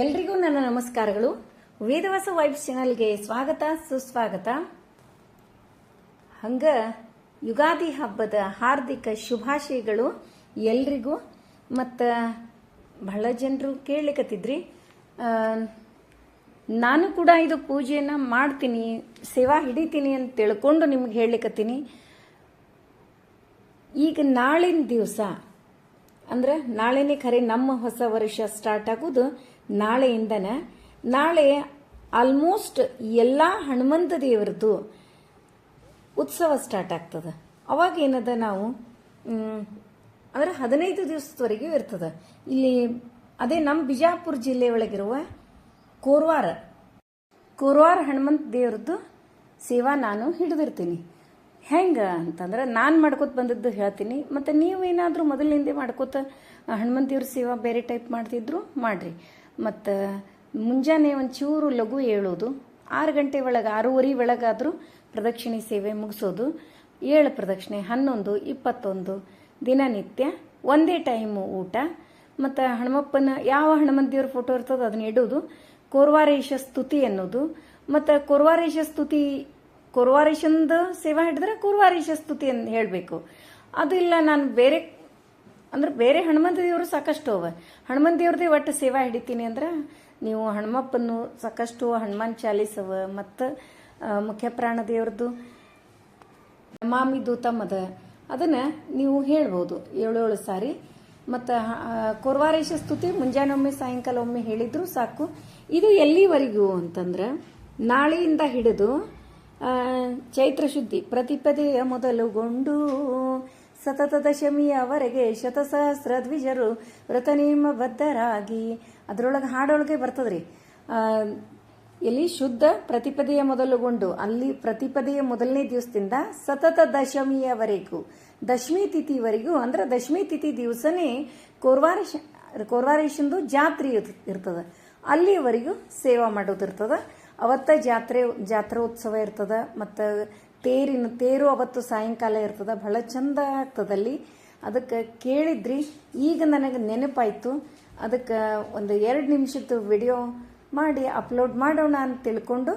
ಎಲ್ರಿಗೂ ನನ್ನ ನಮಸ್ಕಾರಗಳು. ವೇದವಾಸ ವೈಬ್ಸ್ ಚಾನಲ್ಗೆ ಸ್ವಾಗತ, ಸುಸ್ವಾಗತ. ಹಂಗ ಯುಗಾದಿ ಹಬ್ಬದ ಹಾರ್ದಿಕ ಶುಭಾಶಯಗಳು ಎಲ್ರಿಗೂ. ಮತ್ತು ಬಹಳ ಜನರು ಕೇಳಲಿಕ್ಕತ್ತಿದ್ರಿ ನಾನು ಕೂಡ ಇದು ಪೂಜೆಯನ್ನು ಮಾಡ್ತೀನಿ, ಸೇವಾ ಹಿಡಿತೀನಿ ಅಂತ ತಿಳ್ಕೊಂಡು ನಿಮ್ಗೆ ಹೇಳಲಿಕ್ಕತ್ತೀನಿ ಈಗ ನಾಳಿನ ದಿವಸ, ಅಂದ್ರೆ ನಾಳೆನೇ ಖರೆ ನಮ್ಮ ಹೊಸ ವರ್ಷ ಸ್ಟಾರ್ಟ್ ಆಗೋದು. ನಾಳೆಯಿಂದನ. ನಾಳೆ ಆಲ್ಮೋಸ್ಟ್ ಎಲ್ಲ ಹನುಮಂತ ದೇವರದ್ದು ಉತ್ಸವ ಸ್ಟಾರ್ಟ್ ಆಗ್ತದೆ. ಅವಾಗ ಏನದ ನಾವು ಅಂದರೆ ಹದಿನೈದು ದಿವಸದವರೆಗೂ ಇರ್ತದೆ. ಇಲ್ಲಿ ಅದೇ ನಮ್ಮ ಬಿಜಾಪುರ ಜಿಲ್ಲೆ ಒಳಗಿರುವ ಕೋರ್ವಾರ. ಕೋರ್ವಾರ ಹನುಮಂತ ದೇವ್ರದ್ದು ಸೇವಾ ನಾನು ಹಿಡಿದಿರ್ತೀನಿ. ಹೆಂಗೆ ಅಂತಂದ್ರೆ ನಾನು ಮಾಡ್ಕೋತ ಬಂದದ್ದು ಹೇಳ್ತೀನಿ. ಮತ್ತು ನೀವು ಏನಾದರೂ ಮೊದಲಿನಿಂದ ಮಾಡ್ಕೋತ ಹನುಮಂತ ದೇವ್ರ ಸೇವಾ ಬೇರೆ ಟೈಪ್ ಮಾಡ್ತಿದ್ರು ಮಾಡ್ರಿ. ಮತ್ತು ಮುಂಜಾನೆ ಒಂದು ಚೂರು ಲಘು ಏಳೋದು ಆರು ಗಂಟೆ ಒಳಗೆ, ಆರೂವರೆ ಒಳಗಾದರೂ ಪ್ರದಕ್ಷಿಣೆ ಸೇವೆ ಮುಗಿಸೋದು. ಏಳು ಪ್ರದಕ್ಷಿಣೆ, ಹನ್ನೊಂದು, ಇಪ್ಪತ್ತೊಂದು, ದಿನನಿತ್ಯ ಒಂದೇ ಟೈಮು ಊಟ. ಮತ್ತು ಹನುಮಪ್ಪನ, ಯಾವ ಹನುಮಂತ ದೇವ್ರ ಫೋಟೋ ಇರ್ತದೋ ಅದನ್ನ ಇಡೋದು ಕೋರ್ವಾರೇಶ ಸ್ತುತಿ ಅನ್ನೋದು ಮತ್ತು ಕೋರ್ವಾರೇಶ ಸ್ತುತಿ, ಕೋರ್ವಾರೇಶಂದು ಸೇವಾ ಹಿಡಿದ್ರೆ ಕೋರ್ವಾರೇಶ ಸ್ತುತಿ ಅಂತ ಹೇಳಬೇಕು. ಅದು ಇಲ್ಲ, ನಾನು ಬೇರೆ ಅಂದ್ರೆ ಬೇರೆ ಹನುಮಂತ ದೇವರು ಸಾಕಷ್ಟು ಅವ. ಹನುಮಂತ ದೇವ್ರದೇ ಒಟ್ಟು ಸೇವಾ ಹಿಡಿತೀನಿ ಅಂದ್ರೆ ನೀವು ಹನುಮಪ್ಪನ್ನು ಸಾಕಷ್ಟು ಹನುಮಾನ್ ಚಾಲೀಸ್ ಅವ ಮತ್ತು ಮುಖ್ಯ ಪ್ರಾಣ ದೇವ್ರದ್ದು ಮಾಮಿ ದೂತಮ್ಮದ ಅದನ್ನ ನೀವು ಹೇಳ್ಬೋದು ಏಳೇಳು ಸಾರಿ. ಮತ್ತು ಕೊರ್ವಾರೇಶ ಸ್ತುತಿ ಮುಂಜಾನೆ ಒಮ್ಮೆ ಸಾಯಂಕಾಲ ಒಮ್ಮೆ ಹೇಳಿದ್ರು ಸಾಕು. ಇದು ಎಲ್ಲಿವರೆಗೂ ಅಂತಂದ್ರೆ ನಾಳೆಯಿಂದ ಹಿಡಿದು ಚೈತ್ರ ಶುದ್ಧಿ ಪ್ರತಿಪದೆಯ ಮೊದಲುಗೊಂಡು ಸತತ ದಶಮಿಯವರೆಗೆ ಶತಸಹಸ್ರ ದ್ವಿಜರು ವ್ರತನೇಮ ಬದ್ಧರಾಗಿ ಅದರೊಳಗೆ ಹಾಡೊಳಗೆ ಬರ್ತದ್ರಿ. ಎಲ್ಲಿ ಶುದ್ಧ ಪ್ರತಿಪದೆಯ ಮೊದಲುಗೊಂಡು ಅಲ್ಲಿ ಪ್ರತಿಪದೆಯ ಮೊದಲನೇ ದಿವಸದಿಂದ ಸತತ ದಶಮಿಯವರೆಗೂ ದಶಮಿ ತಿಥಿವರೆಗೂ ಅಂದ್ರೆ ದಶಮಿ ತಿಥಿ ದಿವಸನೇ ಕೋರ್ವಾರೇಶ ಕೋರ್ವಾರೇಶಂದು ಜಾತ್ರೆ ಇರ್- ಇರ್ತದ. ಅಲ್ಲಿವರೆಗೂ ಸೇವಾ ಮಾಡೋದಿರ್ತದ. ಅವತ್ತ ಜಾತ್ರೆ, ಜಾತ್ರೋತ್ಸವ ಇರ್ತದ. ಮತ್ತು ತೇರಿನ ತೇರು ಅವತ್ತು ಸಾಯಂಕಾಲ ಇರ್ತದ, ಬಹಳ ಚಂದ ಆಗ್ತದಲ್ಲಿ ಅದಕ್ಕೆ ಕೇಳಿದ್ರಿ, ಈಗ ನನಗೆ ನೆನಪಾಯ್ತು. ಅದಕ್ಕೆ ಒಂದು ಎರಡು ನಿಮಿಷದ ವಿಡಿಯೋ ಮಾಡಿ ಅಪ್ಲೋಡ್ ಮಾಡೋಣ ಅಂತ ತಿಳ್ಕೊಂಡು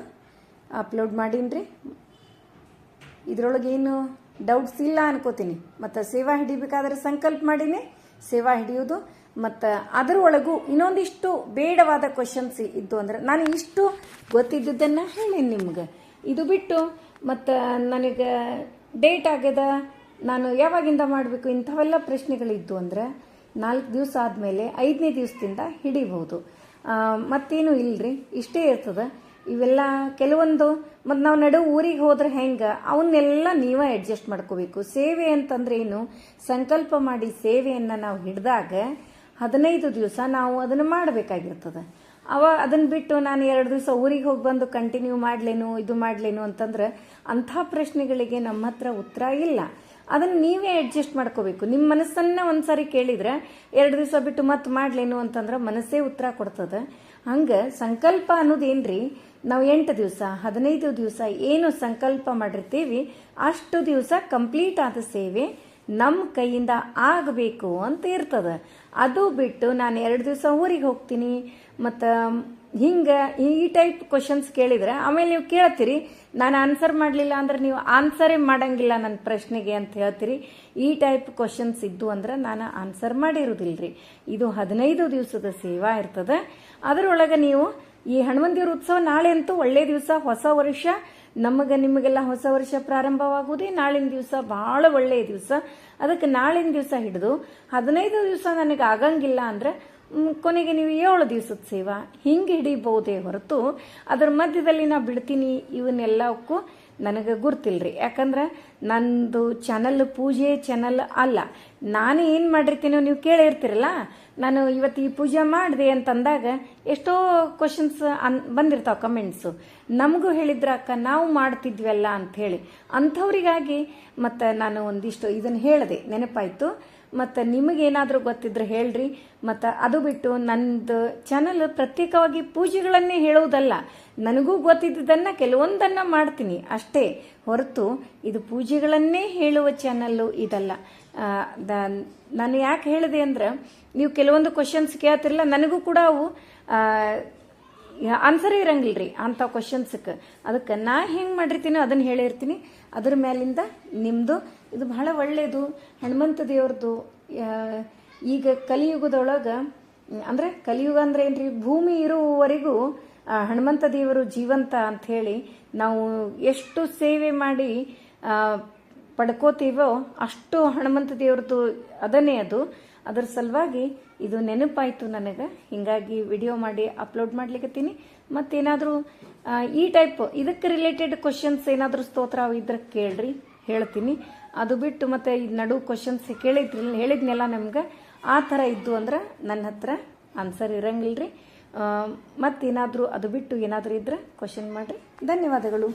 ಅಪ್ಲೋಡ್ ಮಾಡೀನ್ರಿ. ಇದ್ರೊಳಗೆ ಏನು ಡೌಟ್ಸ್ ಇಲ್ಲ ಅನ್ಕೋತೀನಿ. ಮತ್ತು ಸೇವಾ ಹಿಡಿಬೇಕಾದ್ರೆ ಸಂಕಲ್ಪ ಮಾಡೀನಿ, ಸೇವಾ ಹಿಡಿಯೋದು ಮತ್ತು ಅದರೊಳಗೂ ಇನ್ನೊಂದಿಷ್ಟು ಬೇಡವಾದ ಕ್ವಶನ್ಸ್ ಇದ್ದು ಅಂದ್ರೆ ನಾನು ಇಷ್ಟು ಗೊತ್ತಿದ್ದುದನ್ನು ಹೇಳೀನಿ ನಿಮ್ಗೆ. ಇದು ಬಿಟ್ಟು ಮತ್ತು ನನಗೆ ಡೇಟ್ ಆಗ್ಯದ, ನಾನು ಯಾವಾಗಿಂದ ಮಾಡಬೇಕು? ಇಂಥವೆಲ್ಲ ಪ್ರಶ್ನೆಗಳಿದ್ದು ಅಂದ್ರೆ ನಾಲ್ಕು ದಿವಸ ಆದಮೇಲೆ ಐದನೇ ದಿವಸದಿಂದ ಹಿಡಿಬಹುದು. ಮತ್ತೇನು ಇಲ್ಲರಿ ಇಷ್ಟೇ ಇರ್ತದೆ. ಇವೆಲ್ಲ ಕೆಲವೊಂದು, ಮತ್ತು ನಾವು ನಡು ಊರಿಗೆ ಹೋದ್ರೆ ಹೆಂಗೆ? ಅವನ್ನೆಲ್ಲ ನೀವೇ ಅಡ್ಜಸ್ಟ್ ಮಾಡ್ಕೋಬೇಕು. ಸೇವೆ ಅಂತಂದ್ರೆ ಏನು? ಸಂಕಲ್ಪ ಮಾಡಿ ಸೇವೆಯನ್ನು ನಾವು ಹಿಡಿದಾಗ ಹದಿನೈದು ದಿವಸ ನಾವು ಅದನ್ನು ಮಾಡಬೇಕಾಗಿರ್ತದೆ. ಅವ ಅದನ್ನ ಬಿಟ್ಟು ನಾನು ಎರಡು ದಿವಸ ಊರಿಗೆ ಹೋಗಿ ಬಂದು ಕಂಟಿನ್ಯೂ ಮಾಡ್ಲೇನು, ಇದು ಮಾಡ್ಲೇನು ಅಂತಂದ್ರೆ ಅಂಥ ಪ್ರಶ್ನೆಗಳಿಗೆ ನಮ್ಮ ಹತ್ರ ಉತ್ತರ ಇಲ್ಲ. ಅದನ್ನ ನೀವೇ ಅಡ್ಜಸ್ಟ್ ಮಾಡ್ಕೋಬೇಕು. ನಿಮ್ಮ ಮನಸ್ಸನ್ನ ಒಂದ್ಸರಿ ಕೇಳಿದ್ರೆ ಎರಡು ದಿವಸ ಬಿಟ್ಟು ಮತ್ತೆ ಮಾಡ್ಲೇನು ಅಂತಂದ್ರೆ ಮನಸ್ಸೇ ಉತ್ತರ ಕೊಡ್ತದೆ. ಹಂಗೆ ಸಂಕಲ್ಪ ಅನ್ನೋದೇನ್ರಿ ನಾವು ಎಂಟು ದಿವಸ, ಹದಿನೈದು ದಿವಸ ಏನು ಸಂಕಲ್ಪ ಮಾಡಿರ್ತೀವಿ, ಅಷ್ಟು ದಿವಸ ಕಂಪ್ಲೀಟ್ ಆದ ಸೇವೆ ನಮ್ಮ ಕೈಯಿಂದ ಆಗಬೇಕು ಅಂತ ಇರ್ತದೆ. ಅದು ಬಿಟ್ಟು ನಾನು ಎರಡು ದಿವಸ ಊರಿಗೆ ಹೋಗ್ತೀನಿ. ಮತ್ತು ಹಿಂಗೆ ಈ ಟೈಪ್ ಕ್ವಶನ್ಸ್ ಕೇಳಿದ್ರೆ ಆಮೇಲೆ ನೀವು ಕೇಳ್ತೀರಿ. ನಾನು ಆನ್ಸರ್ ಮಾಡಲಿಲ್ಲ ಅಂದ್ರೆ ನೀವು ಆನ್ಸರೇ ಮಾಡಂಗಿಲ್ಲ ನನ್ನ ಪ್ರಶ್ನೆಗೆ ಅಂತ ಹೇಳ್ತೀರಿ. ಈ ಟೈಪ್ ಕ್ವಶನ್ಸ್ ಇದ್ದು ಅಂದ್ರೆ ನಾನು ಆನ್ಸರ್ ಮಾಡಿರೋದಿಲ್ಲ ರೀ ಇದು ಹದಿನೈದು ದಿವಸದ ಸೇವಾ ಇರ್ತದೆ. ಅದರೊಳಗೆ ನೀವು ಈ ಹನುಮಂದಿರ ಉತ್ಸವ ನಾಳೆ ಅಂತೂ ಒಳ್ಳೆ ದಿವಸ, ಹೊಸ ವರ್ಷ. ನಮಗೆ ನಿಮಗೆಲ್ಲ ಹೊಸ ವರ್ಷ ಪ್ರಾರಂಭವಾಗುವುದೇ ನಾಳಿನ ದಿವಸ. ಬಹಳ ಒಳ್ಳೆಯ ದಿವಸ. ಅದಕ್ಕೆ ನಾಳಿನ ದಿವಸ ಹಿಡಿದು ಹದಿನೈದು ದಿವಸ ನನಗೆ ಆಗಂಗಿಲ್ಲ ಅಂದ್ರೆ ಕೊನೆಗೆ ನೀವು ಏಳು ದಿವಸದ ಸೇವಾ. ಹಿಂಗೆ ಹಿಡಿಬಹುದೇ ಹೊರತು. ಅದರ ಮಧ್ಯದಲ್ಲಿ ನಾ ಬಿಡ್ತೀನಿ ಇವನ್ನೆಲ್ಲಕ್ಕೂ ನನಗೆ ಗುರ್ತಿಲ್ರಿ. ಯಾಕಂದ್ರೆ ನಂದು ಚಾನಲ್ ಪೂಜೆ ಚಾನಲ್ ಅಲ್ಲ. ನಾನು ಏನು ಮಾಡಿರ್ತೀನೋ ನೀವು ಕೇಳಿರ್ತೀರಲ್ಲ, ನಾನು ಇವತ್ತು ಈ ಪೂಜೆ ಮಾಡಿದೆ ಅಂತಂದಾಗ ಎಷ್ಟೋ ಕ್ವಶನ್ಸ್ ಅನ್, ಬಂದಿರ್ತಾವೆ ಕಮೆಂಟ್ಸು ನಮಗೂ ಹೇಳಿದ್ರ, ಅಕ್ಕ, ನಾವು ಮಾಡ್ತಿದ್ವಲ್ಲ ಅಂತ ಹೇಳಿ. ಅಂಥವ್ರಿಗಾಗಿ ಮತ್ತು ನಾನು ಒಂದಿಷ್ಟು ಇದನ್ನು ಹೇಳಿದೆ. ನೆನಪಾಯ್ತು. ಮತ್ತು ನಿಮಗೇನಾದರೂ ಗೊತ್ತಿದ್ರೆ ಹೇಳ್ರಿ. ಮತ್ತು ಅದು ಬಿಟ್ಟು ನಂದು ಚಾನಲ್ ಪ್ರತ್ಯೇಕವಾಗಿ ಪೂಜೆಗಳನ್ನೇ ಹೇಳುವುದಲ್ಲ, ನನಗೂ ಗೊತ್ತಿದ್ದದನ್ನು ಕೆಲವೊಂದನ್ನು ಮಾಡ್ತೀನಿ ಅಷ್ಟೇ. ಹೊರತು ಇದು ಪೂಜೆಗಳನ್ನೇ ಹೇಳುವ ಚಾನಲ್ಲು ಇದಲ್ಲ. ನಾನು ಯಾಕೆ ಹೇಳಿದೆ ಅಂದ್ರೆ, ನೀವು ಕೆಲವೊಂದು ಕ್ವಶನ್ಸ್ ಕೇಳ್ತಿರಲ್ಲ, ನನಗೂ ಕೂಡ ಅವು ಆನ್ಸರ್ ಇರಂಗಿಲ್ಲ ರೀ ಅಂಥ ಕ್ವಶನ್ಸಕ್ಕೆ ಅದಕ್ಕೆ ನಾ ಹೆಂಗೆ ಮಾಡಿರ್ತೀನಿ ಅದನ್ನು ಹೇಳಿರ್ತೀನಿ ಅದ್ರ ಮೇಲಿಂದ ನಿಮ್ಮದು ಇದು ಬಹಳ ಒಳ್ಳೆಯದು ಹನುಮಂತ ದೇವ್ರದ್ದು ಈಗ ಕಲಿಯುಗದೊಳಗೆ, ಅಂದರೆ ಕಲಿಯುಗ ಅಂದ್ರೆ ಏನ್ರಿ, ಭೂಮಿ ಇರುವವರೆಗೂ ಹನುಮಂತ ದೇವರು ಜೀವಂತ ಅಂತ ಹೇಳಿ ನಾವು ಎಷ್ಟು ಸೇವೆ ಮಾಡಿ ಪಡ್ಕೋತೀವೋ ಅಷ್ಟು ಹನುಮಂತ ದೇವ್ರದ್ದು ಅದನ್ನೇ ಅದು. ಅದರ ಸಲುವಾಗಿ ಇದು ನೆನಪಾಯಿತು ನನಗೆ. ಹಿಂಗಾಗಿ ವಿಡಿಯೋ ಮಾಡಿ ಅಪ್ಲೋಡ್ ಮಾಡ್ಲಿಕ್ಕತ್ತೀನಿ ಮತ್ತೇನಾದರೂ ಈ ಟೈಪ್ ಇದಕ್ಕೆ ರಿಲೇಟೆಡ್ ಕ್ವಶನ್ಸ್ ಏನಾದರೂ ಸ್ತೋತ್ರ ಇದ್ರೆ ಕೇಳ್ರಿ, ಹೇಳ್ತೀನಿ. ಅದು ಬಿಟ್ಟು ಮತ್ತೆ ಇದು ನಡು ಕ್ವಶನ್ಸ್ ಕೇಳಿದ್ರಿ ಹೇಳಿದ್ನೆಲ್ಲ ನಮ್ಗೆ, ಆ ಥರ ಇದ್ದು ಅಂದ್ರೆ ನನ್ನ ಹತ್ರ ಆನ್ಸರ್ ಇರಂಗಿಲ್ಲ ರೀ ಮತ್ತೇನಾದರೂ ಅದು ಬಿಟ್ಟು ಏನಾದರೂ ಇದ್ರೆ ಕ್ವಶನ್ ಮಾಡಿರಿ. ಧನ್ಯವಾದಗಳು.